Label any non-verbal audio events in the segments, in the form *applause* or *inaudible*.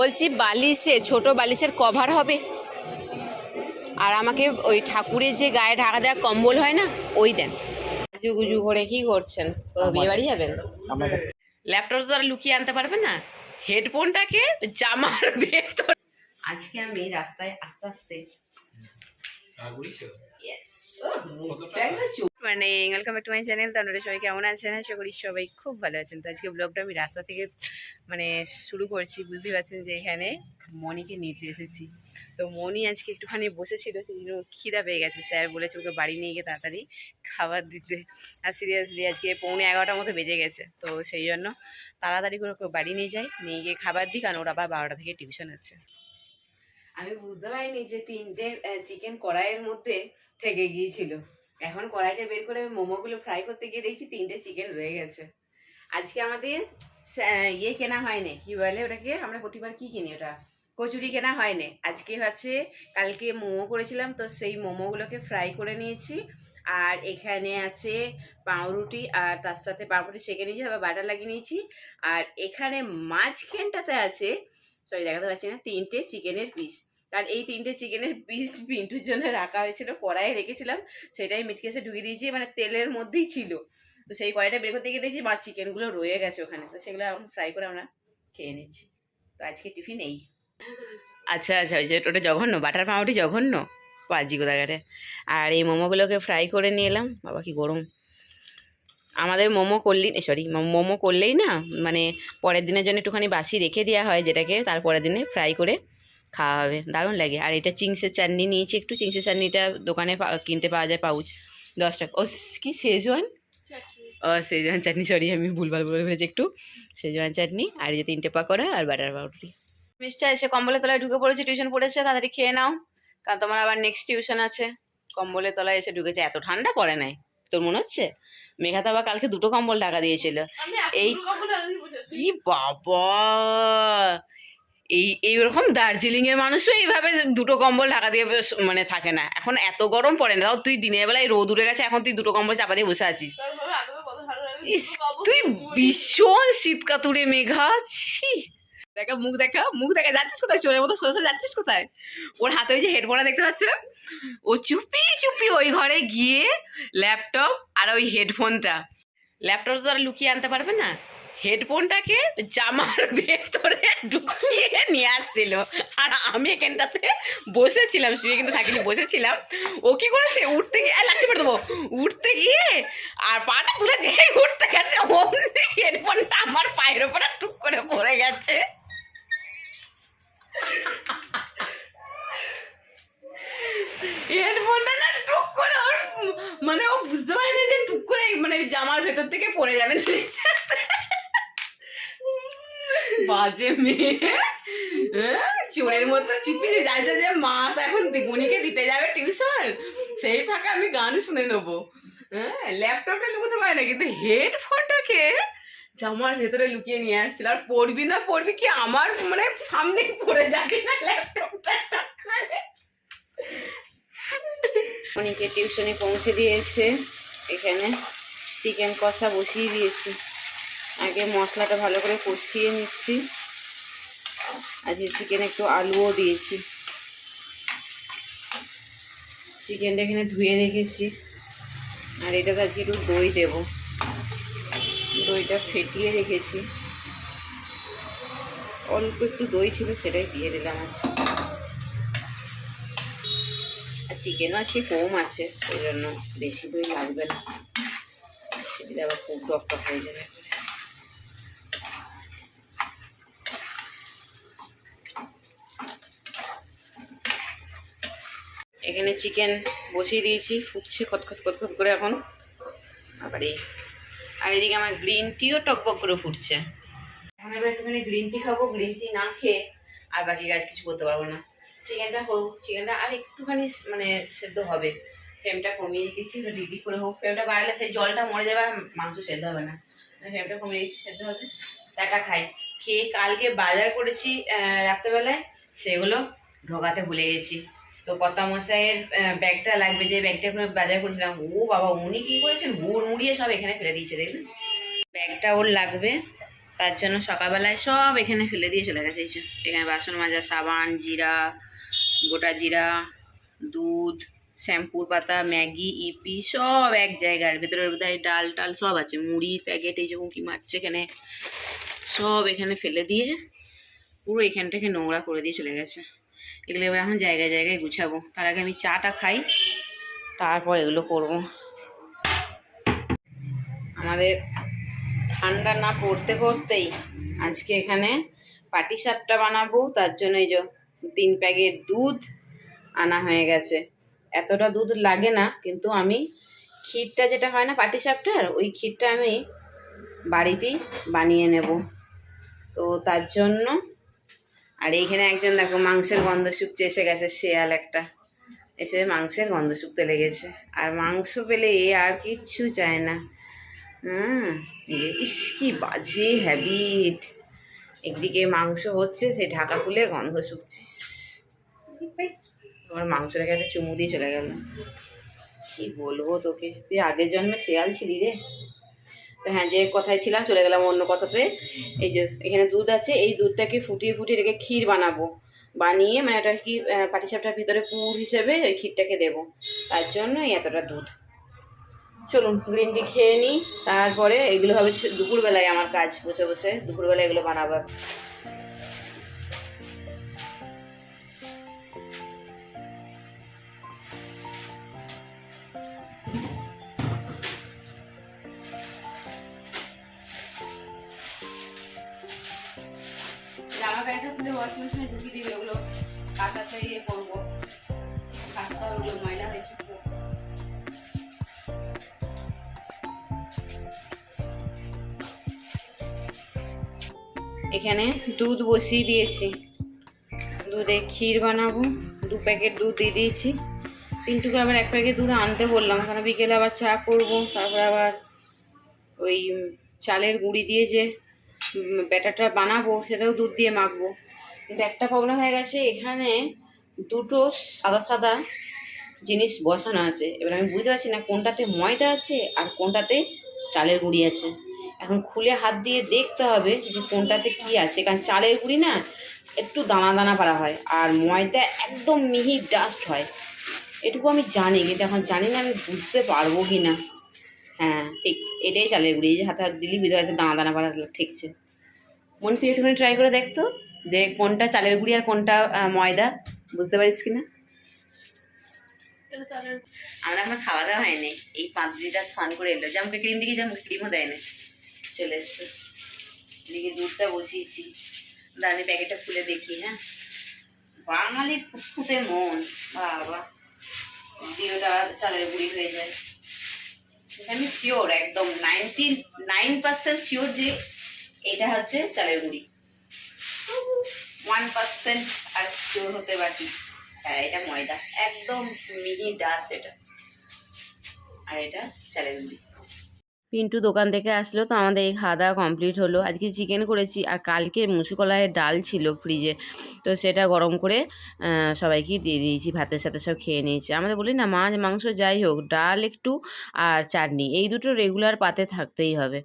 বলছি বালিশে ছোট বালিশের কভার হবে। আর আমাকে ওই ঠাকুরের যে গায়ে ঢাকা দেওয়া কম্বল হয় না ওই দেন। গুজু করে কি করছেন? বিয়ে বাড়ি যাবেন? ল্যাপটপ তো আর লুকিয়ে আনতে পারবে না। হেডফোনটাকে জামার ভেতর আজকে আমি রাস্তায় আস্তে আস্তে মানে welcome back to my channel তো সবাই কেমন আছেন? আশা করি সবাই খুব ভালো আছেন। তো আজকে ব্লগটা আমি রাস্তা থেকে মানে শুরু করছি বুঝতে পারছেন যে এখানে মনিকে নিতে এসেছি। তো মনি আজকে একটুখানি বসেছিল, সেই জন্য খিদা পেয়ে গেছে। স্যার বলেছে ওকে বাড়ি নিয়ে গিয়ে তাড়াতাড়ি খাবার দিতে। আর সিরিয়াসলি আজকে পৌনে এগারোটার মতো বেজে গেছে। তো সেই জন্য তাড়াতাড়ি করে ওকে বাড়ি নিয়ে যাই, নিয়ে গিয়ে খাবার দিই, কারণ ওর আবার বারোটা থেকে টিউশন আছে। আমি বুঝতে পারিনি যে তিনটে চিকেন কড়াইয়ের মধ্যে থেকে গিয়েছিল। এখন কড়াইটা বের করে মোমোগুলো ফ্রাই করতে গিয়ে দেখছি তিনটে চিকেন রয়ে গেছে। আজকে আমাদের ইয়ে কেনা হয়নি। কি বলে ওটাকে? আমরা প্রতিবার কি কিনি ওটা? কচুরি কেনা হয়নি। আজকে হচ্ছে, কালকে মোমো করেছিলাম, তো সেই মোমোগুলোকে ফ্রাই করে নিয়েছি। আর এখানে আছে পাউরুটি, আর তার সাথে পাউরুটি সেঁকে নিয়েছি, তারপর বাটার লাগিয়ে নিয়েছি। আর এখানে মাঝখানটাতে আছে সরি দেখাতে পারছি না, তিনটে চিকেনের পিস কারণ এই তিনটে চিকেনের পিস পিন্টুর জন্য রাখা হয়েছিল, কড়াইয়ে রেখেছিলাম, সেটাই মিটকেসে ঢুকিয়ে দিয়েছি মানে তেলের মধ্যেই ছিল। তো সেই কড়াইটা বের করতে গিয়ে দেখছি মা চিকেনগুলো রয়ে গেছে ওখানে। তো সেগুলো এখন ফ্রাই করে আমরা খেয়ে নিচ্ছি। তো আজকে টিফিন এই। আচ্ছা আচ্ছা ওই যে ওটা জঘন্য, বাটার পাউরুটি জঘন্য? পাজি কোথাকারে। আর এই মোমোগুলোকে ফ্রাই করে নিয়ে এলাম, বাবা কি গরম। আমাদের মোমো করলেই সরি মোমো করলেই না মানে পরের দিনের জন্য একটুখানি বাসি রেখে দেওয়া হয় যেটাকে, তারপরের দিনে ফ্রাই করে খাওয়া হবে। দারুণ লাগে। আর এটা চিংসের চাটনি নিয়েছি একটু। চিংসের চাটনিটা দোকানে কিনতে পাওয়া যায় পাউচ। দশ টাকা। ও কি সেজওয়ান ও সেজওয়ান চাটনি সরি আমি ভুলভাল বলে ফেলেছি একটু। সেজওয়ান চাটনি আর এই যে তিনটে পাকোড়া আর বাটার পাউরুটি। মিস্টার এসে কম্বলের তলায় ঢুকে পড়েছে টিউশন পড়েছে তাড়াতাড়ি খেয়ে নাও। কারণ তোমার আবার নেক্সট টিউশন আছে। কম্বলের তলায় এসে ঢুকেছে। এত ঠান্ডা পড়ে নাই। তোর মনে হচ্ছে? মেঘাতা আবার কালকে দুটো কম্বল ঢাকা দিয়েছিল। এই বাবা! এই এইরকম দার্জিলিং এর মানুষও এইভাবে দুটো কম্বল ঢাকা দিয়ে মানে থাকে না। এখন এত গরম পড়ে না তাও তুই দিনের বেলায় রোদ উঠে গেছে এখন তুই দুটো কম্বল চাপা দিয়ে বসে আছিস। ইস, তুই ভীষণ শীত কাতুরে মেঘা ছি। দেখা মুখ দেখা মুখ দেখা যাচ্ছিস কোথায়? চোরের মতো সোজা যাচ্ছিস কোথায়? ওর হাতে ওই যে হেডফোনটা দেখতে পাচ্ছ ও চুপি চুপি ওই ঘরে গিয়ে ল্যাপটপ আর ওই হেডফোনটা ল্যাপটপ তো আর লুকিয়ে আনতে পারবে না? হেডফোনটাকে জামার ভেতরে ঢুকিয়ে নিয়ে আসছিল। আর আমি এখানটাতে বসেছিলাম, শুয়ে কিন্তু থাকিনি, বসেছিলাম। ও কি করেছে? উঠতে গিয়ে লাগতে পারে দেবো। উঠতে গিয়ে, আর পাটা তুলে যে উঠতে গেছে, অমনি হেডফোনটা আমার পায়ের ওপরে টুক করে পড়ে গেছে। হেডফোনটা না টুক করে ওর মানে ও বুঝতে পারেনি যে টুক করে মানে জামার ভেতর থেকে পড়ে যাবে। নিচেতে। বাজে মেয়ে। চোরের মতো চুপি যাচ্ছে যে মা তো এখন দিগুনিকে দিতে যাবে টিউশন। সেই ফাঁকে আমি গান শুনে নেব। হ্যাঁ ল্যাপটপটা লুকোতে পারে না, কিন্তু হেডফোনটাকে জামার ভেতরে লুকিয়ে নিয়ে আসছিল। আর পড়বি না পড়বি কি আমার মানে সামনে পড়ে যাবে না ল্যাপটপটা অনেকে টিউশনে পৌঁছে দিয়েছে। এখানে চিকেন কষা বসিয়ে দিয়েছি। আগে মশলাটা ভালো করে কষিয়ে নিচ্ছি। আজকে চিকেনে একটু আলুও দিয়েছি। চিকেনটা এখানে ধুয়ে রেখেছি। আর এটাতে আজকে একটু দই দেব। দইটা ফেটিয়ে রেখেছি। অল্প একটু দই ছিল সেটাই দিয়ে দিলাম আজকে। আর চিকেনও আজকে কম আছে ওই জন্য বেশি দই লাগবে না। সেদিকে আবার খুব টক টক হয়ে যাবে। এখানে চিকেন বসিয়ে দিয়েছি, ফুটছে খতখত খতখত করে এখন। আবার এই, আর এদিকে আমার গ্রিন টিও টকবক করে ফুটছে। এখন এবার একটুখানি গ্রিন টি খাব, গ্রিন টি না খেয়ে আর বাকি কাজ কিছু করতে পারব না। চিকেনটা হোক, চিকেনটা আর একটুখানি মানে সেদ্ধ হবে। ফ্লেমটা কমিয়ে রেখেছি রেডি করে হোক। ফ্লেমটা বাড়ালে সেই জলটা মরে যাবে আর মাংস সেদ্ধ হবে না। ফ্লেমটা কমিয়ে রেখেছি সেদ্ধ হবে। চাটা খাই। খেয়ে কালকে বাজার করেছি রাত্রেবেলায়, সেগুলো ঢোকাতে ভুলে গেছি। তো কর্তা মশাইয়ের ব্যাগটা লাগবে, যে ব্যাগটা করে বাজার করেছিলাম। ও বাবা, উনি কি করেছেন? গুড় মুড়িয়ে সব এখানে ফেলে দিয়েছে দেখবেন ব্যাগটা ওর লাগবে, তার জন্য সকালবেলায় সব এখানে ফেলে দিয়ে চলে গেছে, এই যে। এখানে বাসন মাজা, সাবান, জিরা, গোটা জিরা, দুধ, শ্যাম্পুর পাতা, ম্যাগি, ইপি, সব এক জায়গায় ভেতরের বোধহয় ডাল টাল সব আছে। মুড়ির প্যাকেট, এই যে উঁকি মারছে এখানে। সব এখানে ফেলে দিয়ে পুরো এখানটাকে নোংরা করে দিয়ে চলে গেছে। এগুলো এবার এখন জায়গায় জায়গায় গুছাবো। তার আগে আমি চাটা খাই, তারপর এগুলো করব। আমাদের ঠান্ডা না পড়তে করতেই আজকে এখানে পাটি সাপটা বানাবো, তার জন্য এই যে তিন প্যাকেট দুধ আনা হয়ে গেছে। এতটা দুধ লাগে না, কিন্তু আমি ক্ষীরটা যেটা হয় না পাটি সাপটার, ওই ক্ষীরটা আমি বাড়িতেই বানিয়ে নেব। তো তার জন্য আর এইখানে একজন দেখো মাংসের গন্ধ শুকছে এসে গেছে, শেয়াল একটা। এসে মাংসের গন্ধ শুকতে লেগেছে। আর মাংস পেলে এ আর কিচ্ছু চায় না। হুম ইস, কি বাজে হ্যাবিট একদিকে মাংস হচ্ছে সে ঢাকা খুলে গন্ধ শুকছে আমার মাংসটাকে একটা চুমু দিয়ে চলে গেল। কি বলব তোকে? তুই আগের জন্মে শেয়াল ছিলি রে। তো হ্যাঁ যে কথায় ছিলাম, চলে গেলাম অন্য কথাতে। এই যে, এখানে দুধ আছে, এই দুধটাকে ফুটিয়ে ফুটিয়ে রেখে ক্ষীর বানাবো। বানিয়ে মানে ওটা কি পাটিসাপটার ভিতরে পুর হিসেবে ওই ক্ষীরটাকে দেবো। তার জন্য এতটা দুধ। চলুন গ্রিন টি খেয়ে নিই তারপরে এগুলো হবে দুপুরবেলায় আমার কাজ, বসে বসে দুপুরবেলায় এগুলো বানাবো। ওয়াশিং মেশিনে ঢুকিয়ে দিবে, ওগুলো ইয়ে করব। কাঁচতে হবে ওগুলো ময়লা হয়েছে। এখানে দুধ বসিয়ে দিয়েছি। দুধে ক্ষীর বানাবো। দু প্যাকেট দুধ দিয়ে দিয়েছি। পিন্টুকে আবার এক প্যাকেট দুধ আনতে বললাম। কারণ বিকেলে আবার চা করব। তারপর আবার ওই চালের গুঁড়ি দিয়ে যে ব্যাটারটা বানাবো, সেটাও দুধ দিয়ে মাখবো। কিন্তু একটা প্রবলেম হয়ে গেছে, এখানে দুটো সাদা সাদা জিনিস বসানো আছে। এবার আমি বুঝতে পারছি না কোনটাতে ময়দা আছে আর কোনটাতে চালের গুঁড়ি আছে। এখন খুলে হাত দিয়ে দেখতে হবে যে কোনটাতে কি আছে, কারণ চালের গুঁড়ি না একটু দানা দানা পারা হয় আর ময়দা একদম মিহি ডাস্ট হয়। এটুকু আমি জানি, কিন্তু এখন জানি না আমি বুঝতে পারব কি না হ্যাঁ ঠিক এটাই চালের গুঁড়ি হাতে হাত দিলেই বুঝতে পারছে দানা দানা পারা ঠেকছে। মনে তুই একটুখানি ট্রাই করে দেখতো যে কোনটা চালের গুঁড়ি আর কোনটা ময়দা বুঝতে পারিস কি না আমরা এখন খাওয়া দাওয়া হয়নি। এই পাঁচ লিটার স্নান করে এলো। যে আমাকে ক্রিম দিকে যে আমাকে ক্রিমও দেয় না। চলে এসছে। এদিকে দুধটা বসিয়েছি। দাঁড়ি প্যাকেটটা খুলে দেখি হ্যাঁ? বাঙালির ফুটফুটে মন। বাবা। দিয়ে ওটা চালের গুঁড়ি হয়ে যায়। আমি শিওর একদম নাইনটি নাইন পার্সেন্ট শিওর যে এটা হচ্ছে চালের গুঁড়ি। ওয়ান পার্সেন্ট আর শিওর হতে বাকি হ্যাঁ এটা ময়দা। একদম মিহি ডাস্ট এটা। আর এটা চ্যালেঞ্জ পিন্টু দোকান থেকে আসলো, তো আমাদের এই খাওয়া দাওয়া কমপ্লিট হলো। আজকে চিকেন করেছি আর কালকে মুসুকলাইয়ের ডাল ছিল ফ্রিজে তো সেটা গরম করে সবাইকে দিয়ে দিয়েছি, ভাতের সাথে সব খেয়ে নিয়েছি। আমাদের বলি না, মাছ, মাংস যাই হোক, ডাল একটু আর চাটনি, এই দুটো রেগুলার পাতে থাকতেই হবে।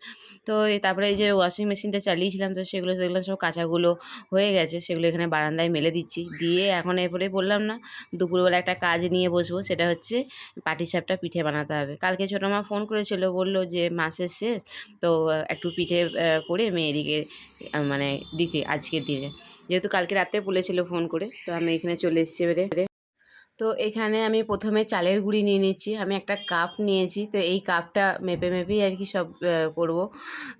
তো তারপরে এই যে ওয়াশিং মেশিনটা চালিয়েছিলাম, তো সেগুলো সেগুলো সব কাঁচাগুলো হয়ে গেছে, সেগুলো এখানে বারান্দায় মেলে দিচ্ছি। দিয়ে এখন এরপরে বললাম না, দুপুরবেলা একটা কাজ নিয়ে বসবো, সেটা হচ্ছে পাটিসাপটা পিঠে বানাতে হবে। কালকে ছোটো মা ফোন করেছিল, বলল যে মাসের শেষ। তো একটু পিঠে করে মেয়েদিকে মানে দিতে, আজকের দিনে। যেহেতু কালকে রাতে বলেছিল ফোন করে, তো আমি এখানে চলে এসেছি এবারে। তো এখানে আমি প্রথমে চালের গুঁড়ি নিয়ে নিচ্ছি। আমি একটা কাপ নিয়েছি, তো এই কাপটা মেপে, মেপেই আর কি সব করব।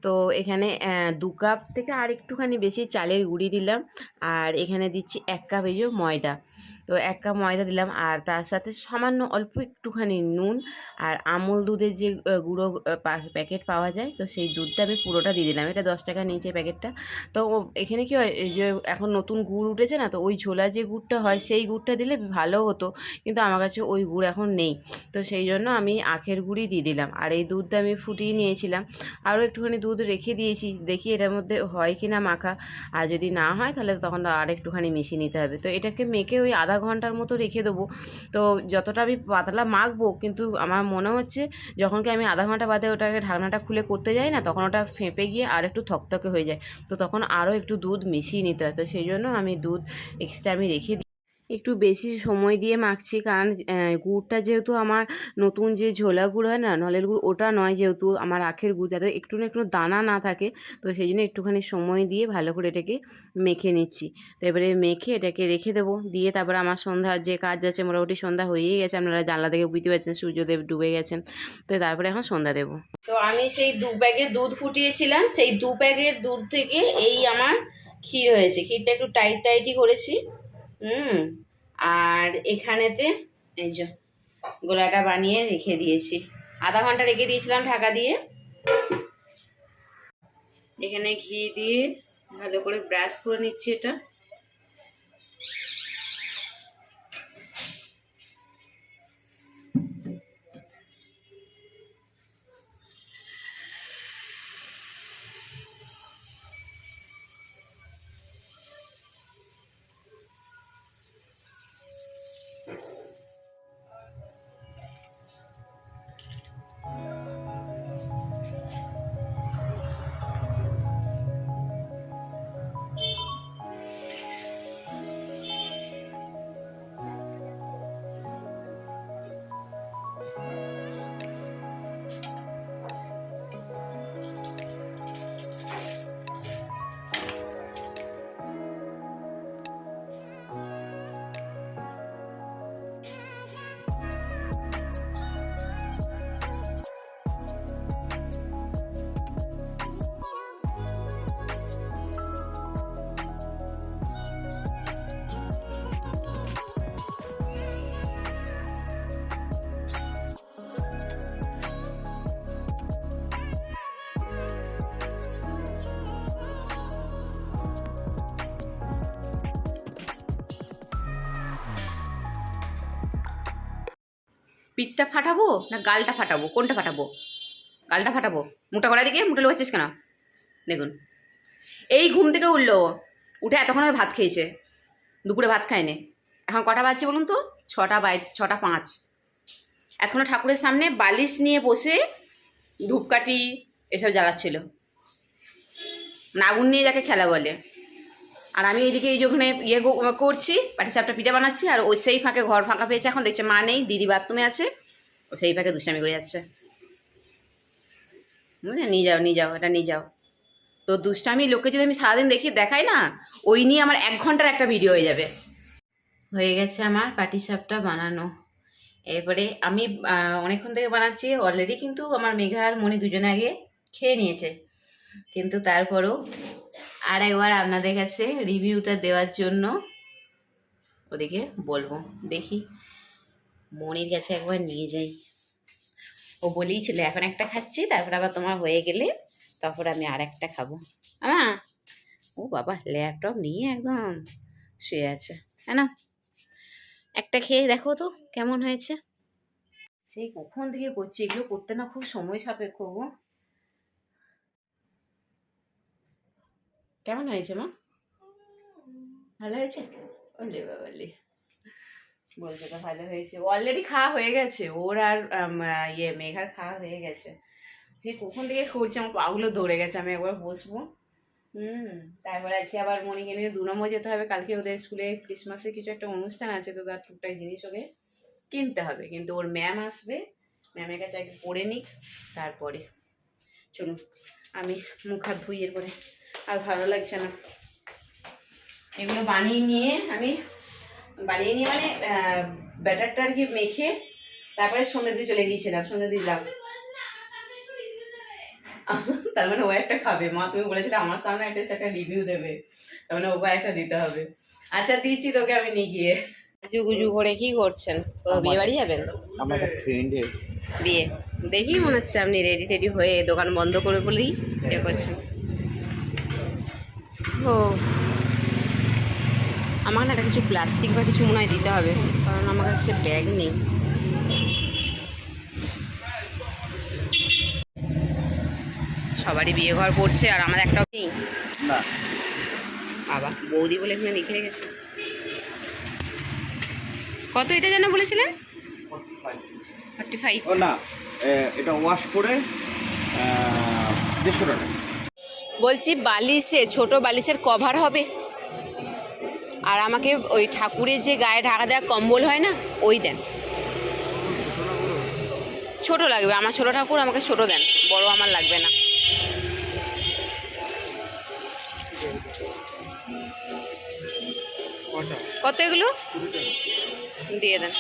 তো এখানে দু কাপ থেকে আর একটুখানি বেশি চালের গুঁড়ি দিলাম। আর এখানে দিচ্ছি এক কাপ এই ময়দা। তো এক কাপ ময়দা দিলাম আর তার সাথে সামান্য অল্প একটুখানি নুন আর আমুল দুধের যে গুঁড়ো প্যাকেট পাওয়া যায়, তো সেই দুধটা আমি পুরোটা দিয়ে দিলাম। এটা দশ টাকা নিয়েছে প্যাকেটটা তো এখানে কি হয় যে এখন নতুন গুড় উঠেছে না, তো ওই ঝোলা যে গুড়টা হয়, সেই গুড়টা দিলে ভালো হতো। কিন্তু আমার কাছে ওই গুড় এখন নেই। তো সেই জন্য আমি আখের গুড়ই দিয়ে দিলাম। আর এই দুধটা আমি ফুটিয়ে নিয়েছিলাম। আরও একটুখানি দুধ রেখে দিয়েছি। দেখি এটার মধ্যে হয় কি না মাখা। আর যদি না হয়, তাহলে তখন আর একটুখানি মিশিয়ে নিতে হবে। তো এটাকে মেখে ওই আধা ঘণ্টার মতো রেখে দেবো। তো যতটা আমি পাতলা মাখবো, কিন্তু আমার মনে হচ্ছে যখন কি আমি আধা ঘণ্টা বাদে ওটাকে ঢাকনাটা খুলে করতে যাই না, তখন ওটা ফেঁপে গিয়ে আর একটু থকথকে হয়ে যায়। তো তখন আরও একটু দুধ মিশিয়ে নিতে হয়। তো সেই জন্য আমি দুধ এক্সট্রা আমি রেখে দিই একটু বেশি সময় দিয়ে মাখছি। কারণ গুড়টা যেহেতু আমার নতুন যে ঝোলা গুড় হয় না, নলের গুড়, ওটা নয় যেহেতু আমার আখের গুড়, যাতে একটু না একটু দানা না থাকে। তো সেই জন্য একটুখানি সময় দিয়ে ভালো করে এটাকে মেখে নিচ্ছি। তো এবারে মেখে এটাকে রেখে দেবো। দিয়ে তারপরে আমার সন্ধ্যার যে কাজ আছে, মোটামুটি সন্ধ্যা হয়েই গেছে। আপনারা জানলা থেকে বুঝতে পারছেন, সূর্যদেব ডুবে গেছেন। তো তারপরে এখন সন্ধ্যা দেবো। তো আমি সেই দু প্যাকেট দুধ ফুটিয়েছিলাম। সেই দু প্যাকেট দুধ থেকে এই আমার ক্ষীর হয়েছে। ক্ষীরটা একটু টাইট, টাইটই করেছি। হুম, আর এখানেতে এই যে গোলাটা বানিয়ে রেখে দিয়েছি। আধা ঘণ্টা রেখে দিয়েছিলাম ঢাকা দিয়ে। এখানে ঘি দিয়ে ভালো করে ব্রাশ করে নিচ্ছি এটা। পিঠটা ফাটাবো না গালটা ফাটাবো? কোনটা ফাটাবো? গালটা ফাটাবো? মুটা করা দিকে? মুটা লোকাচ্ছিস কেন? দেখুন। এই ঘুম থেকে উঠল উঠে এতক্ষণ ভাত খেয়েছে। দুপুরে ভাত খায়নি। এখন কটা বাজছে বলুন তো? ছটা বাই, ছটা পাঁচ। এখনও ঠাকুরের সামনে বালিশ নিয়ে বসে ধূপকাঠি এসব জ্বালাচ্ছিল। নাগুন নিয়ে যাকে খেলা বলে। আর আমি এইদিকে এই যে ওখানে ইয়ে করছি, পাটি সাপটা পিঠা বানাচ্ছি, আর ওই সেই ফাঁকে ঘর ফাঁকা পেয়েছে এখন, দেখছে মা নেই, দিদি বাথরুমে আছে, ও সেই ফাঁকে দুষ্টামি করে যাচ্ছে। বুঝলে? নিয়ে যাও নিয়ে যাও, এটা নিয়ে যাও। তো দুষ্টামি লোকে যদি আমি সারাদিন দেখি, দেখাই না, ওই নিয়ে আমার এক ঘণ্টার একটা ভিডিও হয়ে যাবে। হয়ে গেছে আমার পাটি সাপটা বানানো। এরপরে আমি অনেকক্ষণ থেকে বানাচ্ছি অলরেডি কিন্তু আমার মেঘা আর মণি দুজনে আগে খেয়ে নিয়েছে। কিন্তু তারপরও আর একবার আপনাদের কাছে রিভিউটা দেওয়ার জন্য ওদিকে বলব। দেখি, মনির কাছে একবার নিয়ে যাই। ও বলেই ছিল, এখন একটা খাচ্ছি, তারপর আবার তোমার হয়ে গেলে তারপর আমি আর একটা খাব। হ্যাঁ ও বাবা, ল্যাপটপ নিয়ে একদম শুয়ে আছে। হ্যাঁ না? একটা খেয়ে দেখো তো কেমন হয়েছে? সেই কখন থেকে করছি, এগুলো করতে না খুব সময় সাপেক্ষ গো। কেমন হয়েছে, মা? ভালো হয়েছে? ওলে বাবালে বলতে তো ভালো হয়েছে। অলরেডি খাওয়া হয়ে গেছে। ওর আর ইয়ে মেঘার খাওয়া হয়ে গেছে। সে কখন থেকে করছে? আমার পাগুলো ধরে গেছে। আমি একবার বসবো। হুম, তারপরে আজকে আবার মনিকে নিয়ে দু নম্বর যেতে হবে। কালকে ওদের স্কুলে ক্রিসমাসের কিছু একটা অনুষ্ঠান আছে, তো তার টুকটাক জিনিস ওকে কিনতে হবে। কিন্তু ওর ম্যাম আসবে। ম্যামের কাছে আগে পড়ে নিক, তারপরে। চলুন, আমি মুখ হাত ধুই এরপরে। আর ভালো লাগছে না। এগুলো বানিয়ে নিয়ে আমি বানিয়ে নিয়ে মানে ব্যাটারটা আর কি মেখে তারপরে সন্ধ্যে দিয়ে চলে গিয়েছিলাম সন্ধ্যে দিলাম। তার মানে ও একটা খাবে। মা তুমি বলেছিলে আমার সামনে একটা এসে একটা রিভিউ দেবে। তার মানে ওকে একটা দিতে হবে। আচ্ছা দিচ্ছি তোকে আমি নিয়ে গিয়ে। গুজু করে কি করছেন? তো বিয়ে বাড়ি যাবেন? আমার একটা ফ্রেন্ডের বিয়ে। দেখি মনে হচ্ছে আপনি রেডি টেডি হয়ে দোকান বন্ধ করে বলেই ইয়ে করছেন। ও। আমার না একটা কিছু প্লাস্টিক বা কিছু মনে হয় দিতে হবে কারণ আমার কাছে ব্যাগ নেই। সবারই বিয়ে ঘর পড়ছে আর আমার একটাও নেই। বাবা বৌদি বলে এখানে লিখে রেখেছে। কত এটা যেন বলেছিলেন? ফর্টি ফাইভ ও না এটা ওয়াশ করে দেড়শো টাকা। বলছি বালিশে ছোট বালিশের কভার হবে। আর আমাকে ওই ঠাকুরের যে গায়ে ঢাকা দেওয়া কম্বল হয় না ওই দেন। ছোট লাগবে আমার ছোট ঠাকুর আমাকে ছোট দেন বড় আমার লাগবে না। কত এগুলো? দিয়ে দেন।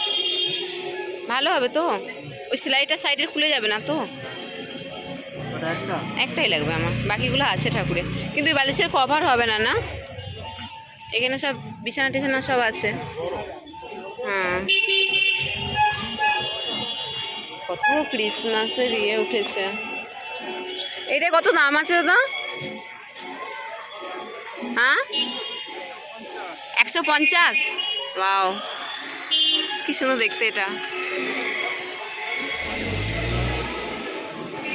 ভালো হবে তো? ওই সেলাইটা সাইডে খুলে যাবে না তো? একটাই লাগবে আমার। বাকিগুলো আছে ঠাকুরে কিন্তু বালিশের কভার হবে না না? এখানে সব বিছানা টিছানা সব আছে। হ্যাঁ। কত ক্রিসমাসের ইয়ে উঠেছে। এটা কত দাম আছে দাদা? হ্যাঁ? একশো পঞ্চাশ? বাও কি সুন্দর দেখতে এটা।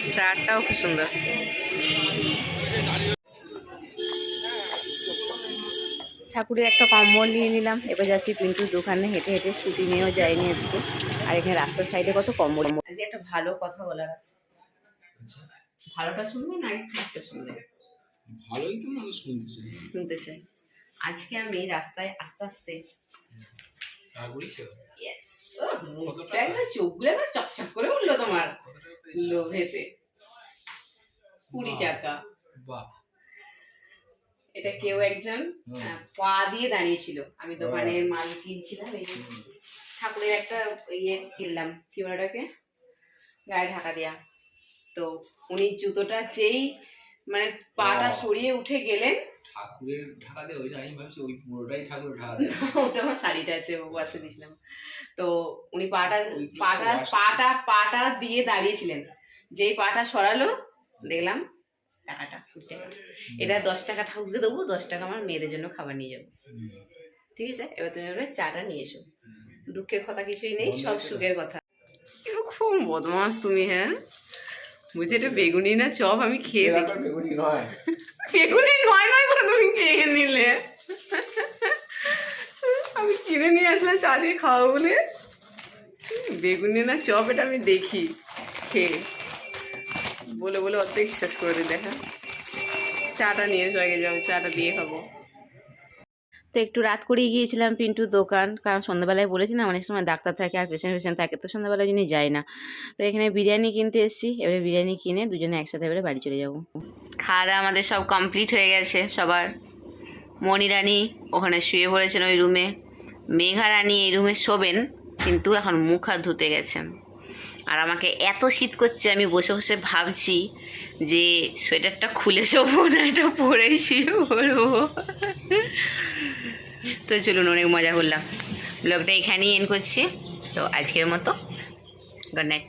স্টারটাও খুব সুন্দর। ঠাকুরের একটা কম্বল নিয়ে নিলাম এবার যাচ্ছি পিন্টুর দোকানে হেঁটে হেঁটে স্কুটি নিয়েও যাইনি আজকে। আর এখানে রাস্তার সাইডে কত কম্বল। আজকে একটা ভালো কথা বলার আছে। ভালোটা শুনবে না আগে খারাপটা শুনবে ভালোই তো মানুষ শুনতেছে। শুনতে চাই আজকে আমি রাস্তায় আস্তে আস্তে চোখগুলো চকচক করে উঠল তোমার। লোভেতে কুড়ি টাকা। বাহ। এটা কেউ একজন। পা দিয়ে দাঁড়িয়েছিল। আমি দোকানে মাল কিনছিলাম এই ঠাকুরের একটা ইয়ে কিনলাম কি ওটাকে? গায়ে ঢাকা দেয়া। তো উনি জুতোটা যেই মানে পাটা সরিয়ে উঠে গেলেন ঠাকুরের ঢাকা দিয়ে ওই আমি ভাবছি ওই পুরোটাই ঠাকুরের ঢাকা দেয়। *laughs* ওটা আমার শাড়িটা আছে বাবু আসে দিয়েছিলাম তো উনি পাটা পাটা পাটা পাটা দিয়ে দাঁড়িয়েছিলেন। যেই পাটা সরালো দেখলাম টাকাটা কুড়ি টাকা এটা দশ টাকা ঠাকুরকে দেবো দশ টাকা আমার মেয়েদের জন্য খাবার নিয়ে যাব। ঠিক আছে? এবার তুমি এবারে চাটা নিয়ে এসো। দুঃখের কথা কিছুই নেই সব সুখের কথা। খুব বদমাস তুমি হ্যাঁ? বুঝি এটা বেগুনি না চপ? আমি খেয়ে দেখি। বেগুনি নয়। *laughs* বেগুনি নয় নয় করে তুমি খেয়ে নিলে। *laughs* আমি কিনে নিয়ে আসলাম চা দিয়ে খাওয়া বলে। বেগুনি না চপ এটা আমি দেখি খেয়ে। বলে বলে অর্ধেক শেষ করে দিলে হ্যাঁ। চাটা নিয়ে এসো আগে যাও চাটা দিয়ে খাব। তো একটু রাত করেই গিয়েছিলাম পিন্টুর দোকান, কারণ সন্ধ্যাবেলায় বলেছি না, অনেক সময় ডাক্তার থাকে আর পেশেন্ট পেশেন্ট থাকে, তো সন্ধ্যাবেলায় জন্য যাই না। তো এখানে বিরিয়ানি কিনতে এসেছি, এবারে বিরিয়ানি কিনে দুজনে একসাথে এবারে বাড়ি চলে যাব। খাওয়া দাওয়া আমাদের সব কমপ্লিট হয়ে গেছে, সবার। মণিরানী ওখানে শুয়ে পড়েছেন ওই রুমে মেঘা রানী এই রুমে শোবেন, কিন্তু এখন মুখ হাত ধুতে গেছেন। আর আমাকে এত শীত করছে, আমি বসে বসে ভাবছি যে সোয়েটারটা খুলে শোবো না, এটা পরেই শুয়ে পড়ব। তো চলুন অনেক মজা করলাম। ব্লগটা এখানেই এন করছি। তো আজকের মতো গুড নাইট